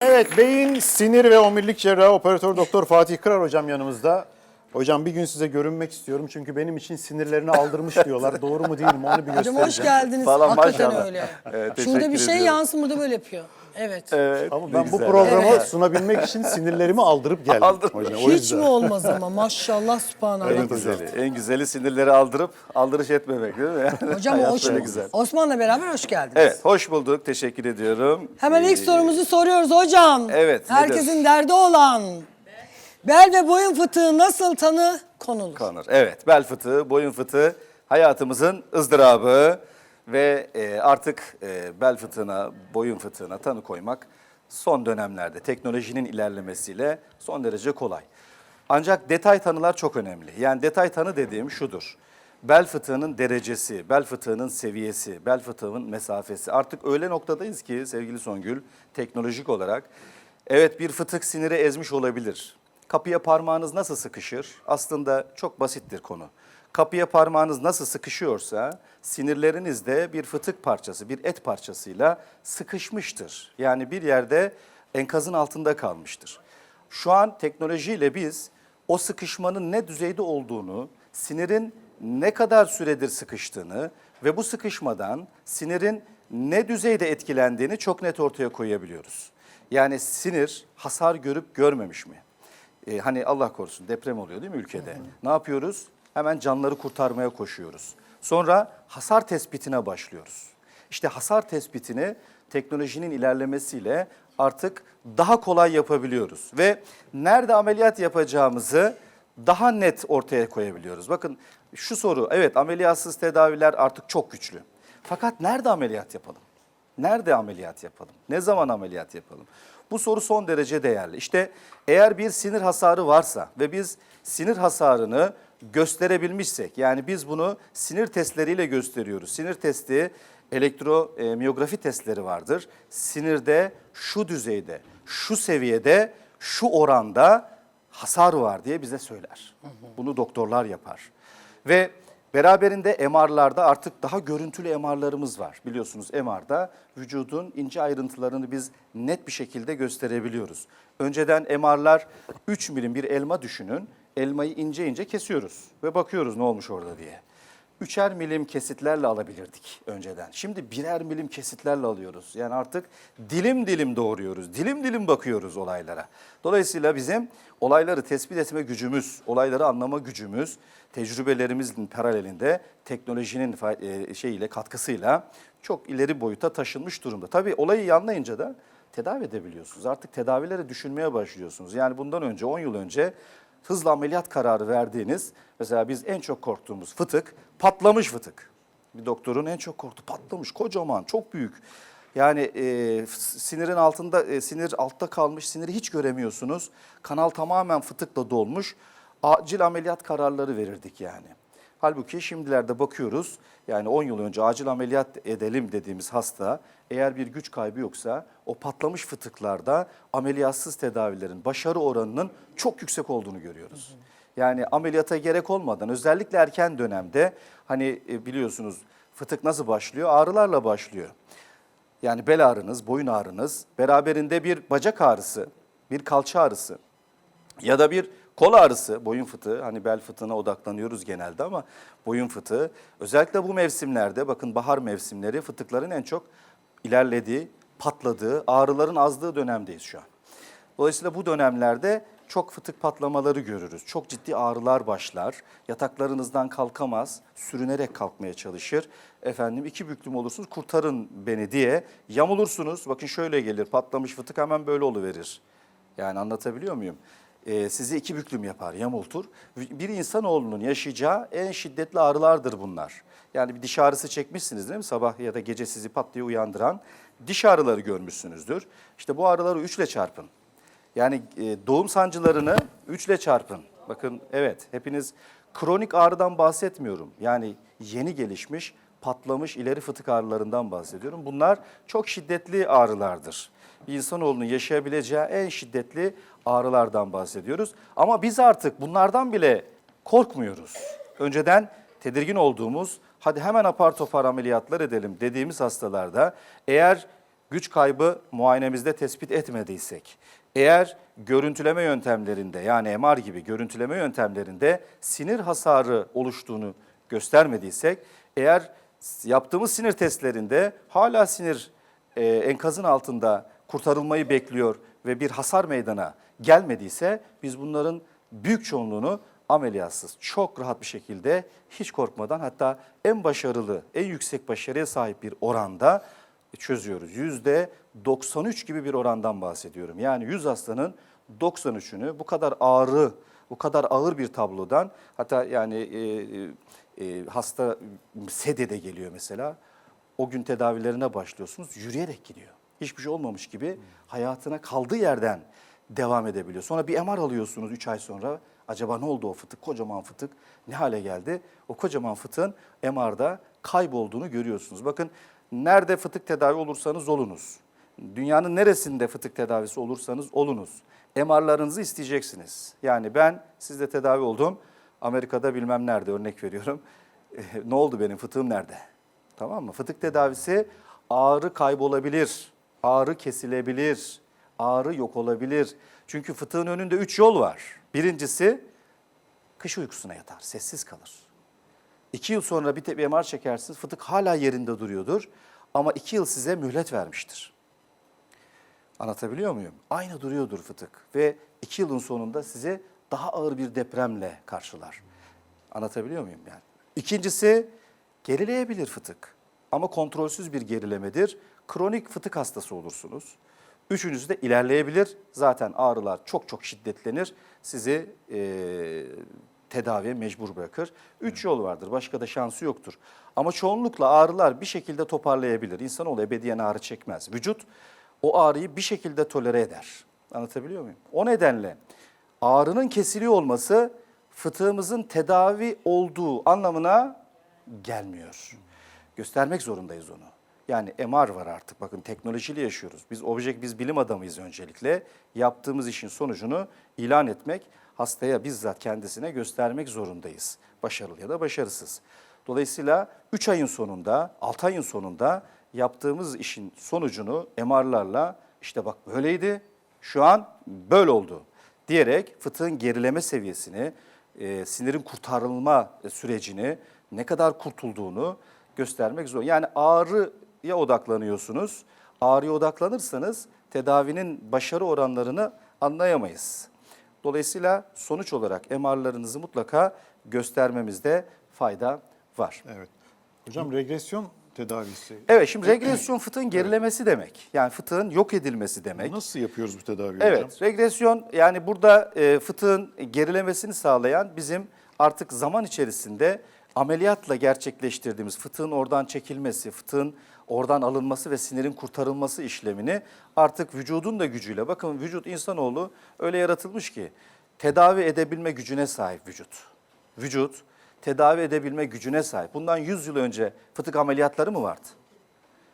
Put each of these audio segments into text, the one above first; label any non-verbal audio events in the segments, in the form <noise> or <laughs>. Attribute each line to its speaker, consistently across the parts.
Speaker 1: Evet, beyin, sinir ve omurilik cerrahı operatör doktor Fatih Kırar hocam yanımızda. Hocam bir gün size görünmek istiyorum çünkü benim için sinirlerini aldırmış <laughs> diyorlar. Doğru mu değil mi onu bir
Speaker 2: Hocam
Speaker 1: göstereceğim.
Speaker 2: hoş geldiniz.
Speaker 3: Falan
Speaker 2: Hakikaten
Speaker 3: maşallah.
Speaker 2: öyle.
Speaker 3: Evet,
Speaker 2: Şurada
Speaker 3: teşekkür
Speaker 2: bir şey
Speaker 3: ediyorum.
Speaker 2: yansın burada böyle yapıyor. Evet.
Speaker 3: Evet,
Speaker 1: Ama
Speaker 3: ne
Speaker 1: ben bu
Speaker 3: güzel.
Speaker 1: programı
Speaker 2: Evet.
Speaker 1: sunabilmek için sinirlerimi aldırıp geldim
Speaker 3: Aldın.
Speaker 1: hocam. O
Speaker 2: Hiç
Speaker 1: yüzden.
Speaker 2: mi olmaz ama maşallah subhanallah.
Speaker 3: En güzeli, en güzeli sinirleri aldırıp aldırış etmemek değil mi? <laughs>
Speaker 2: Hocam
Speaker 3: Hayat
Speaker 2: hoş
Speaker 3: böyle güzel.
Speaker 2: Osman'la beraber hoş geldiniz.
Speaker 3: Evet, hoş bulduk. Teşekkür ediyorum.
Speaker 2: Hemen ilk
Speaker 3: Ee,
Speaker 2: sorumuzu soruyoruz hocam.
Speaker 3: Evet,
Speaker 2: Herkesin
Speaker 3: nedir?
Speaker 2: derdi olan bel ve boyun fıtığı nasıl tanı konulur?
Speaker 3: Konur. Evet, bel fıtığı, boyun fıtığı hayatımızın ızdırabı ve e, artık e, bel fıtığına, boyun fıtığına tanı koymak son dönemlerde teknolojinin ilerlemesiyle son derece kolay. Ancak detay tanılar çok önemli. Yani detay tanı dediğim şudur. Bel fıtığının derecesi, bel fıtığının seviyesi, bel fıtığının mesafesi. Artık öyle noktadayız ki sevgili Songül, teknolojik olarak evet bir fıtık siniri ezmiş olabilir. Kapıya parmağınız nasıl sıkışır? Aslında çok basittir konu. Kapıya parmağınız nasıl sıkışıyorsa sinirleriniz de bir fıtık parçası, bir et parçasıyla sıkışmıştır. Yani bir yerde enkazın altında kalmıştır. Şu an teknolojiyle biz o sıkışmanın ne düzeyde olduğunu, sinirin ne kadar süredir sıkıştığını ve bu sıkışmadan sinirin ne düzeyde etkilendiğini çok net ortaya koyabiliyoruz. Yani sinir hasar görüp görmemiş mi? Ee, hani Allah korusun deprem oluyor değil mi ülkede? Ne yapıyoruz? Hemen canları kurtarmaya koşuyoruz. Sonra hasar tespitine başlıyoruz. İşte hasar tespitini teknolojinin ilerlemesiyle artık daha kolay yapabiliyoruz. Ve nerede ameliyat yapacağımızı daha net ortaya koyabiliyoruz. Bakın şu soru, evet ameliyatsız tedaviler artık çok güçlü. Fakat nerede ameliyat yapalım? Nerede ameliyat yapalım? Ne zaman ameliyat yapalım? Bu soru son derece değerli. İşte eğer bir sinir hasarı varsa ve biz sinir hasarını gösterebilmişsek, yani biz bunu sinir testleriyle gösteriyoruz. Sinir testi elektromiyografi testleri vardır. Sinirde şu düzeyde, şu seviyede, şu oranda hasar var diye bize söyler. Bunu doktorlar yapar. Ve beraberinde MR'larda artık daha görüntülü MR'larımız var. Biliyorsunuz MR'da vücudun ince ayrıntılarını biz net bir şekilde gösterebiliyoruz. Önceden MR'lar 3 milim bir elma düşünün. Elmayı ince ince kesiyoruz ve bakıyoruz ne olmuş orada diye. Üçer milim kesitlerle alabilirdik önceden. Şimdi birer milim kesitlerle alıyoruz. Yani artık dilim dilim doğruyoruz, dilim dilim bakıyoruz olaylara. Dolayısıyla bizim olayları tespit etme gücümüz, olayları anlama gücümüz, tecrübelerimizin paralelinde teknolojinin e, şeyiyle katkısıyla çok ileri boyuta taşınmış durumda. Tabii olayı anlayınca da tedavi edebiliyorsunuz. Artık tedavileri düşünmeye başlıyorsunuz. Yani bundan önce 10 yıl önce hızlı ameliyat kararı verdiğiniz mesela biz en çok korktuğumuz fıtık patlamış fıtık. Bir doktorun en çok korktuğu patlamış kocaman çok büyük. Yani e, sinirin altında e, sinir altta kalmış siniri hiç göremiyorsunuz. Kanal tamamen fıtıkla dolmuş. Acil ameliyat kararları verirdik yani. Halbuki şimdilerde bakıyoruz yani 10 yıl önce acil ameliyat edelim dediğimiz hasta eğer bir güç kaybı yoksa o patlamış fıtıklarda ameliyatsız tedavilerin başarı oranının çok yüksek olduğunu görüyoruz. Yani ameliyata gerek olmadan özellikle erken dönemde hani e, biliyorsunuz fıtık nasıl başlıyor? Ağrılarla başlıyor. Yani bel ağrınız, boyun ağrınız, beraberinde bir bacak ağrısı, bir kalça ağrısı ya da bir kol ağrısı, boyun fıtığı, hani bel fıtığına odaklanıyoruz genelde ama boyun fıtığı özellikle bu mevsimlerde bakın bahar mevsimleri fıtıkların en çok ilerlediği, patladığı, ağrıların azdığı dönemdeyiz şu an. Dolayısıyla bu dönemlerde çok fıtık patlamaları görürüz. Çok ciddi ağrılar başlar. Yataklarınızdan kalkamaz, sürünerek kalkmaya çalışır. Efendim iki büklüm olursunuz kurtarın beni diye yamulursunuz. Bakın şöyle gelir patlamış fıtık hemen böyle oluverir. Yani anlatabiliyor muyum? Ee, sizi iki büklüm yapar, yamultur. Bir insanoğlunun yaşayacağı en şiddetli ağrılardır bunlar. Yani bir diş ağrısı çekmişsiniz değil mi? Sabah ya da gece sizi pat diye uyandıran diş ağrıları görmüşsünüzdür. İşte bu ağrıları üçle çarpın. Yani e, doğum sancılarını 3 ile çarpın. Bakın evet hepiniz kronik ağrıdan bahsetmiyorum. Yani yeni gelişmiş, patlamış ileri fıtık ağrılarından bahsediyorum. Bunlar çok şiddetli ağrılardır. Bir insanoğlunun yaşayabileceği en şiddetli ağrılardan bahsediyoruz. Ama biz artık bunlardan bile korkmuyoruz. Önceden tedirgin olduğumuz, hadi hemen apar topar ameliyatlar edelim dediğimiz hastalarda eğer güç kaybı muayenemizde tespit etmediysek, eğer görüntüleme yöntemlerinde yani MR gibi görüntüleme yöntemlerinde sinir hasarı oluştuğunu göstermediysek, eğer yaptığımız sinir testlerinde hala sinir e, enkazın altında kurtarılmayı bekliyor ve bir hasar meydana gelmediyse biz bunların büyük çoğunluğunu ameliyatsız, çok rahat bir şekilde hiç korkmadan hatta en başarılı, en yüksek başarıya sahip bir oranda çözüyoruz. Yüzde 93 gibi bir orandan bahsediyorum. Yani 100 hastanın 93'ünü bu kadar ağrı, bu kadar ağır bir tablodan hatta yani e, e, hasta sedede geliyor mesela. O gün tedavilerine başlıyorsunuz yürüyerek gidiyor. Hiçbir şey olmamış gibi hayatına kaldığı yerden devam edebiliyor. Sonra bir MR alıyorsunuz 3 ay sonra. Acaba ne oldu o fıtık? Kocaman fıtık ne hale geldi? O kocaman fıtığın MR'da kaybolduğunu görüyorsunuz. Bakın nerede fıtık tedavi olursanız olunuz. Dünyanın neresinde fıtık tedavisi olursanız olunuz. MR'larınızı isteyeceksiniz. Yani ben sizde tedavi oldum. Amerika'da bilmem nerede örnek veriyorum. ne oldu benim fıtığım nerede? Tamam mı? Fıtık tedavisi ağrı kaybolabilir, ağrı kesilebilir, ağrı yok olabilir. Çünkü fıtığın önünde üç yol var. Birincisi kış uykusuna yatar, sessiz kalır. İki yıl sonra bir, te- bir MR çekersiniz, fıtık hala yerinde duruyordur. Ama iki yıl size mühlet vermiştir. Anlatabiliyor muyum? Aynı duruyordur fıtık ve iki yılın sonunda size daha ağır bir depremle karşılar. Anlatabiliyor muyum yani? İkincisi gerileyebilir fıtık ama kontrolsüz bir gerilemedir. Kronik fıtık hastası olursunuz. Üçüncüsü de ilerleyebilir. Zaten ağrılar çok çok şiddetlenir. Sizi eee tedaviye mecbur bırakır. Üç yol vardır. Başka da şansı yoktur. Ama çoğunlukla ağrılar bir şekilde toparlayabilir. İnsanoğlu ebediyen ağrı çekmez. Vücut o ağrıyı bir şekilde tolere eder. Anlatabiliyor muyum? O nedenle ağrının kesiliyor olması fıtığımızın tedavi olduğu anlamına gelmiyor. Göstermek zorundayız onu. Yani MR var artık. Bakın teknolojiyle yaşıyoruz. Biz objek biz bilim adamıyız öncelikle. Yaptığımız işin sonucunu ilan etmek, hastaya bizzat kendisine göstermek zorundayız. Başarılı ya da başarısız. Dolayısıyla 3 ayın sonunda, 6 ayın sonunda yaptığımız işin sonucunu MR'larla işte bak böyleydi, şu an böyle oldu diyerek fıtığın gerileme seviyesini, e, sinirin kurtarılma sürecini, ne kadar kurtulduğunu göstermek zor. Yani ağrıya odaklanıyorsunuz. Ağrıya odaklanırsanız tedavinin başarı oranlarını anlayamayız. Dolayısıyla sonuç olarak MR'larınızı mutlaka göstermemizde fayda var.
Speaker 1: Evet. Hocam regresyon tedavisi.
Speaker 3: Evet şimdi regresyon fıtığın gerilemesi demek. Yani fıtığın yok edilmesi demek.
Speaker 1: Nasıl yapıyoruz bu tedaviyi hocam?
Speaker 3: Evet, regresyon yani burada e, fıtığın gerilemesini sağlayan bizim artık zaman içerisinde ameliyatla gerçekleştirdiğimiz fıtığın oradan çekilmesi, fıtığın oradan alınması ve sinirin kurtarılması işlemini artık vücudun da gücüyle, bakın vücut insanoğlu öyle yaratılmış ki tedavi edebilme gücüne sahip vücut. Vücut tedavi edebilme gücüne sahip. Bundan 100 yıl önce fıtık ameliyatları mı vardı?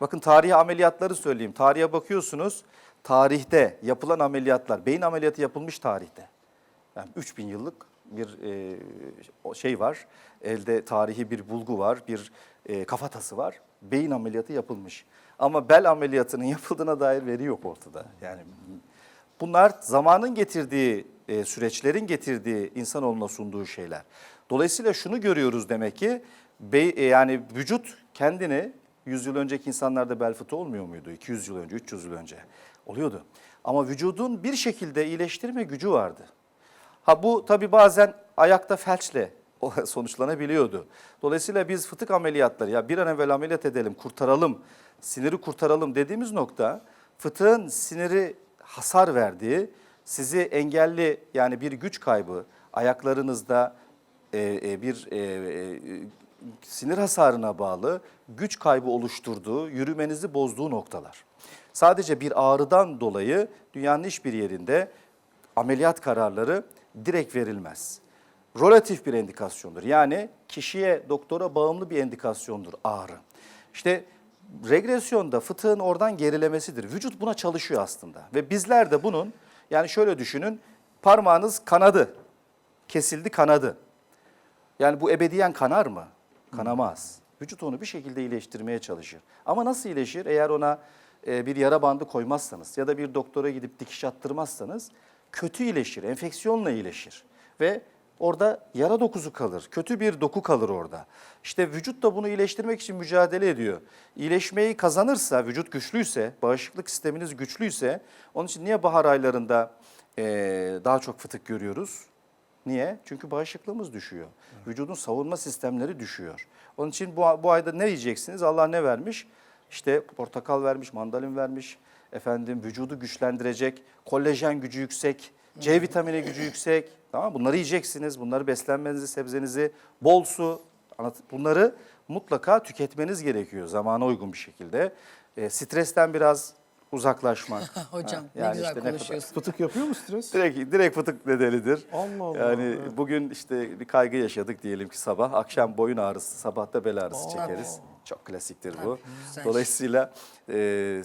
Speaker 3: Bakın tarihi ameliyatları söyleyeyim. Tarihe bakıyorsunuz. Tarihte yapılan ameliyatlar, beyin ameliyatı yapılmış tarihte. Yani 3000 yıllık bir e, şey var. Elde tarihi bir bulgu var, bir e, kafatası var. Beyin ameliyatı yapılmış. Ama bel ameliyatının <laughs> yapıldığına dair veri yok ortada. Yani bunlar zamanın getirdiği, e, süreçlerin getirdiği insanoğluna sunduğu şeyler. Dolayısıyla şunu görüyoruz demek ki e, yani vücut kendini 100 yıl önceki insanlarda bel fıtığı olmuyor muydu? 200 yıl önce, 300 yıl önce oluyordu. Ama vücudun bir şekilde iyileştirme gücü vardı. Ha bu tabii bazen ayakta felçle <laughs> sonuçlanabiliyordu. Dolayısıyla biz fıtık ameliyatları ya bir an evvel ameliyat edelim, kurtaralım, siniri kurtaralım dediğimiz nokta fıtığın siniri hasar verdiği, sizi engelli yani bir güç kaybı ayaklarınızda e, e, bir e, sinir hasarına bağlı güç kaybı oluşturduğu, yürümenizi bozduğu noktalar. Sadece bir ağrıdan dolayı dünyanın hiçbir yerinde ameliyat kararları direkt verilmez. Relatif bir endikasyondur. Yani kişiye, doktora bağımlı bir endikasyondur ağrı. İşte regresyonda fıtığın oradan gerilemesidir. Vücut buna çalışıyor aslında. Ve bizler de bunun, yani şöyle düşünün, parmağınız kanadı, kesildi kanadı. Yani bu ebediyen kanar mı? Kanamaz. Vücut onu bir şekilde iyileştirmeye çalışır. Ama nasıl iyileşir? Eğer ona e, bir yara bandı koymazsanız ya da bir doktora gidip dikiş attırmazsanız kötü iyileşir, enfeksiyonla iyileşir ve orada yara dokusu kalır, kötü bir doku kalır orada. İşte vücut da bunu iyileştirmek için mücadele ediyor. İyileşmeyi kazanırsa, vücut güçlüyse, bağışıklık sisteminiz güçlüyse, onun için niye bahar aylarında e, daha çok fıtık görüyoruz? Niye? Çünkü bağışıklığımız düşüyor. Vücudun savunma sistemleri düşüyor. Onun için bu, bu ayda ne yiyeceksiniz? Allah ne vermiş? İşte portakal vermiş, mandalin vermiş. Efendim vücudu güçlendirecek, kollajen gücü yüksek, C vitamini gücü yüksek. Tamam? Bunları yiyeceksiniz. Bunları beslenmenizi, sebzenizi, bol su. Bunları mutlaka tüketmeniz gerekiyor zamana uygun bir şekilde. E, stresten biraz uzaklaşmak. <laughs>
Speaker 2: Hocam
Speaker 3: Ha,
Speaker 2: ne
Speaker 3: yani
Speaker 2: güzel
Speaker 3: işte ne kadar-
Speaker 2: konuşuyorsun.
Speaker 1: Fıtık yapıyor mu stres?
Speaker 3: Direkt, direkt fıtık nedenidir.
Speaker 1: Allah Allah,
Speaker 3: Yani
Speaker 1: evet.
Speaker 3: bugün işte bir kaygı yaşadık diyelim ki sabah. Akşam boyun ağrısı, sabah da bel ağrısı çekeriz. Çok klasiktir bu.
Speaker 2: güzel.
Speaker 3: Dolayısıyla e,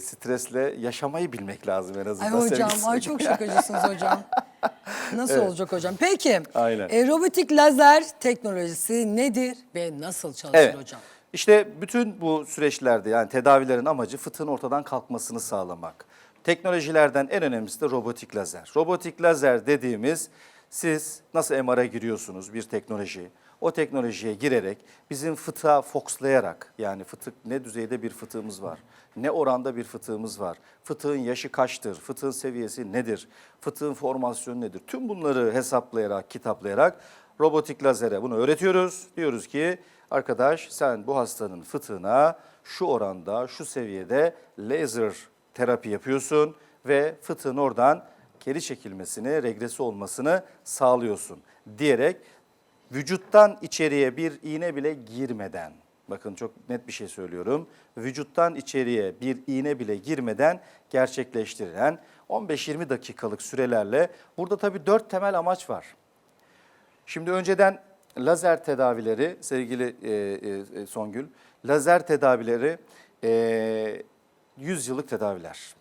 Speaker 3: stresle yaşamayı bilmek lazım en
Speaker 2: Ay
Speaker 3: azından.
Speaker 2: hocam,
Speaker 3: sevgili
Speaker 2: ay çok şakacısınız hocam. <laughs> Nasıl olacak hocam? Peki,
Speaker 3: Aynen.
Speaker 2: e, robotik lazer teknolojisi nedir ve nasıl çalışır
Speaker 3: Evet.
Speaker 2: hocam?
Speaker 3: İşte bütün bu süreçlerde yani tedavilerin amacı fıtığın ortadan kalkmasını sağlamak. Teknolojilerden en önemlisi de robotik lazer. Robotik lazer dediğimiz siz nasıl MR'a giriyorsunuz bir teknoloji. O teknolojiye girerek bizim fıtığa fokuslayarak yani fıtık ne düzeyde bir fıtığımız var, ne oranda bir fıtığımız var, fıtığın yaşı kaçtır, fıtığın seviyesi nedir, fıtığın formasyonu nedir? Tüm bunları hesaplayarak, kitaplayarak robotik lazere bunu öğretiyoruz. Diyoruz ki arkadaş sen bu hastanın fıtığına şu oranda, şu seviyede laser terapi yapıyorsun ve fıtığın oradan geri çekilmesini, regresi olmasını sağlıyorsun diyerek vücuttan içeriye bir iğne bile girmeden, bakın çok net bir şey söylüyorum, vücuttan içeriye bir iğne bile girmeden gerçekleştirilen 15-20 dakikalık sürelerle burada tabii dört temel amaç var. Şimdi önceden lazer tedavileri sevgili e, e, Songül, lazer tedavileri e, 100 yıllık tedaviler.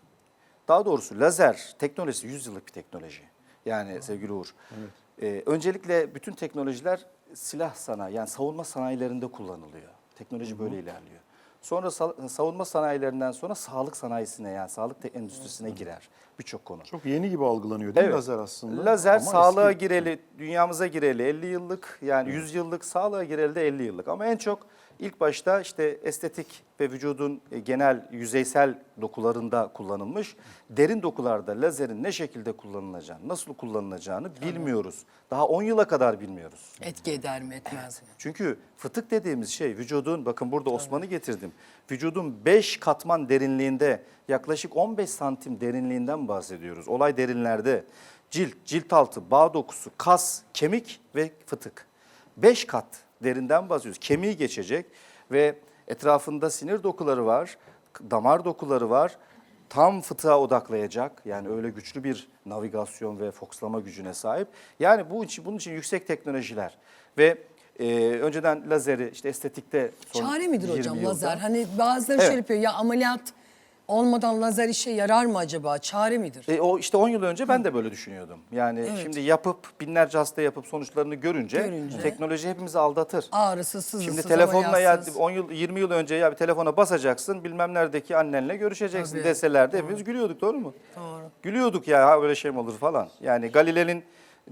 Speaker 3: Daha doğrusu lazer teknolojisi 100 yıllık bir teknoloji. Yani sevgili Uğur. E, öncelikle bütün teknolojiler silah sanayi yani savunma sanayilerinde kullanılıyor. Teknoloji böyle ilerliyor. Sonra sa- savunma sanayilerinden sonra sağlık sanayisine yani sağlık endüstrisine girer birçok konu.
Speaker 1: Çok yeni gibi algılanıyor değil mi lazer aslında?
Speaker 3: Lazer
Speaker 1: Ama
Speaker 3: sağlığa
Speaker 1: eski.
Speaker 3: gireli, dünyamıza gireli 50 yıllık yani 100 yıllık, sağlığa gireli de 50 yıllık. Ama en çok ilk başta işte estetik ve vücudun e, genel yüzeysel dokularında kullanılmış. Derin dokularda lazerin ne şekilde kullanılacağını, nasıl kullanılacağını bilmiyoruz. Daha 10 yıla kadar bilmiyoruz.
Speaker 2: Etki eder mi etmez mi?
Speaker 3: Çünkü fıtık dediğimiz şey vücudun, bakın burada Osman'ı getirdim. Vücudun 5 katman derinliğinde yaklaşık 15 santim derinliğinden bahsediyoruz. Olay derinlerde cilt, cilt altı, bağ dokusu, kas, kemik ve fıtık. 5 kat derinden bahsediyoruz. Kemiği geçecek ve etrafında sinir dokuları var, damar dokuları var. Tam fıtığa odaklayacak. Yani öyle güçlü bir navigasyon ve fokuslama gücüne sahip. Yani bu için bunun için yüksek teknolojiler ve e, önceden lazeri işte estetikte son
Speaker 2: Çare midir
Speaker 3: 20
Speaker 2: hocam
Speaker 3: yılda-
Speaker 2: lazer? Hani bazıları
Speaker 3: Evet.
Speaker 2: şöyle yapıyor ya ameliyat olmadan lazer işe yarar mı acaba? Çare midir?
Speaker 3: E, o işte 10 yıl önce ben de böyle düşünüyordum. Yani
Speaker 2: Evet.
Speaker 3: şimdi yapıp binlerce hasta yapıp sonuçlarını görünce,
Speaker 2: Görünce.
Speaker 3: teknoloji hepimizi aldatır.
Speaker 2: Ağrısız, sızısız,
Speaker 3: Şimdi telefonla ya
Speaker 2: ameliyatsız.
Speaker 3: 10 yıl 20 yıl önce ya bir telefona basacaksın bilmem neredeki annenle görüşeceksin
Speaker 2: Tabii.
Speaker 3: deselerdi hepimiz gülüyorduk doğru mu?
Speaker 2: Doğru.
Speaker 3: Gülüyorduk ya ha böyle şey mi olur falan. Yani Galile'nin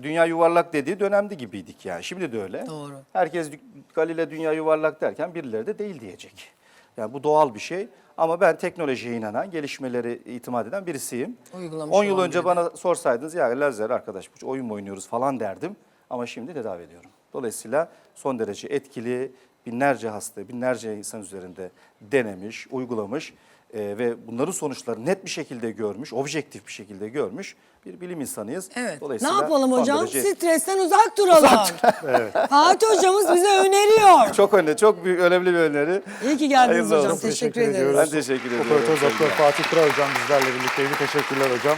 Speaker 3: dünya yuvarlak dediği dönemde gibiydik yani. Şimdi de öyle.
Speaker 2: Doğru.
Speaker 3: Herkes Galile dünya yuvarlak derken birileri de değil diyecek. Yani bu doğal bir şey. Ama ben teknolojiye inanan, gelişmeleri itimat eden birisiyim.
Speaker 2: Uygulamış
Speaker 3: 10 yıl
Speaker 2: olan
Speaker 3: önce
Speaker 2: biri.
Speaker 3: bana sorsaydınız ya lazer arkadaş bu oyun mu oynuyoruz falan derdim. Ama şimdi tedavi ediyorum. Dolayısıyla son derece etkili, binlerce hasta, binlerce insan üzerinde denemiş, uygulamış e, ve bunların sonuçlarını net bir şekilde görmüş, objektif bir şekilde görmüş bir bilim insanıyız.
Speaker 2: Evet. Ne
Speaker 3: Dolayısıyla
Speaker 2: yapalım
Speaker 3: son
Speaker 2: hocam?
Speaker 3: derece-
Speaker 2: Stresten uzak duralım. <laughs> Fatih hocamız bize öneriyor. <laughs>
Speaker 3: Çok önemli, çok büyük, önemli bir öneri.
Speaker 2: İyi ki geldiniz
Speaker 3: Hayırlı
Speaker 2: hocam.
Speaker 3: olsun.
Speaker 2: Teşekkür
Speaker 1: Teşekkür
Speaker 2: ederiz.
Speaker 1: ediyoruz.
Speaker 3: Ben teşekkür ediyorum.
Speaker 1: Operatör Doktor. Fatih Kıra hocam bizlerle birlikteydi. Teşekkürler hocam.